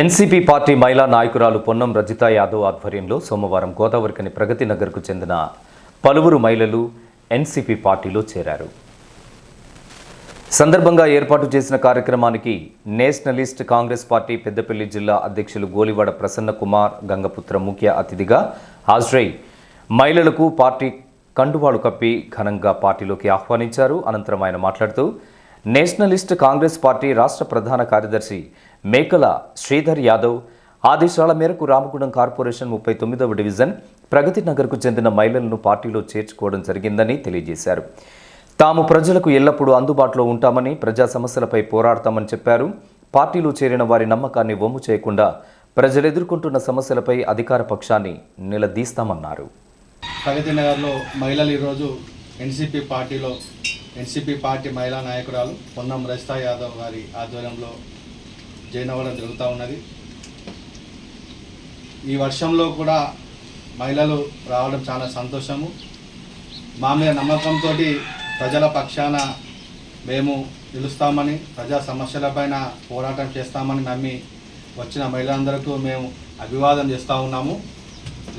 NCP party మహిళా నాయకురాలు పొన్నం రజిత యాదవ్ ఆధ్వర్యంలో సోమవారం గోదావరికని ప్రగతి నగర్కు చెందిన పలువురు మహిళలు ఎన్సీపీ పార్టీలో చేరారు. సందర్భంగా ఏర్పాటు చేసిన కార్యక్రమానికి నేషనలిస్ట్ కాంగ్రెస్ పార్టీ పెద్దపల్లి జిల్లా అధ్యక్షులు గోలివాడ ప్రసన్న కుమార్ గంగపుత్ర ముఖ్య అతిథిగా హాజరై మహిళలకు పార్టీ కండువాలు కప్పి ఘనంగా పార్టీలోకి ఆహ్వానించారు. అనంతరం ఆయన మాట్లాడుతూ నేషనలిస్ట్ కాంగ్రెస్ పార్టీ రాష్ట్ర ప్రధాన కార్యదర్శి మేకల శ్రీధర్ యాదవ్ ఆదేశాల మేరకు రామగుండం కార్పొరేషన్ ముప్పై తొమ్మిదవ డివిజన్ ప్రగతి నగర్కు చెందిన మహిళలను పార్టీలో చేర్చుకోవడం జరిగిందని తెలియజేశారు. తాము ప్రజలకు ఎల్లప్పుడూ అందుబాటులో ఉంటామని ప్రజా సమస్యలపై పోరాడతామని చెప్పారు. పార్టీలో చేరిన వారి నమ్మకాన్ని వమ్ము చేయకుండా ప్రజలు ఎదుర్కొంటున్న సమస్యలపై అధికార పక్షాన్ని నిలదీస్తామన్నారు. ప్రగతి నగర్లో మహిళలు ఈరోజు ఎన్సీపీ పార్టీలో ఎన్సీపీ పార్టీ మహిళా నాయకురాలు పొన్నం రజితా యాదవ్ గారి ఆధ్వర్యంలో జాయిన్ అవ్వడం జరుగుతూ ఉన్నది. ఈ వర్షంలో కూడా మహిళలు రావడం చాలా సంతోషము. మా మీద నమ్మకంతో ప్రజల పక్షాన మేము నిలుస్తామని ప్రజా సమస్యలపైన పోరాటం చేస్తామని నమ్మి వచ్చిన మహిళలందరికీ మేము అభివాదం చేస్తూ ఉన్నాము.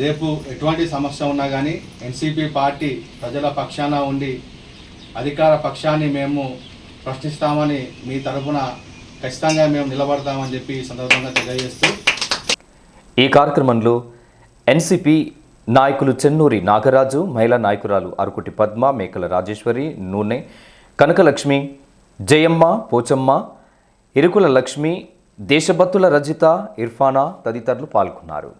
రేపు ఎటువంటి సమస్య ఉన్నా కానీ ఎన్సీపీ పార్టీ ప్రజల పక్షాన ఉండి అధికార పక్షాన్ని మేము ప్రశ్నిస్తామని మీ తరఫున ఖచ్చితంగా మేము నిలబడతామని చెప్పి సందర్భంగా తెలియజేస్తూ ఈ కార్యక్రమంలో ఎన్సిపి నాయకులు చెన్నూరి నాగరాజు మహిళా నాయకురాలు అరుకుటి పద్మ మేకల రాజేశ్వరి నూనె కనకలక్ష్మి జయమ్మ పోచమ్మ ఇరుకుల లక్ష్మి దేశభక్తుల రజిత ఇర్ఫానా తదితరులు పాల్గొన్నారు.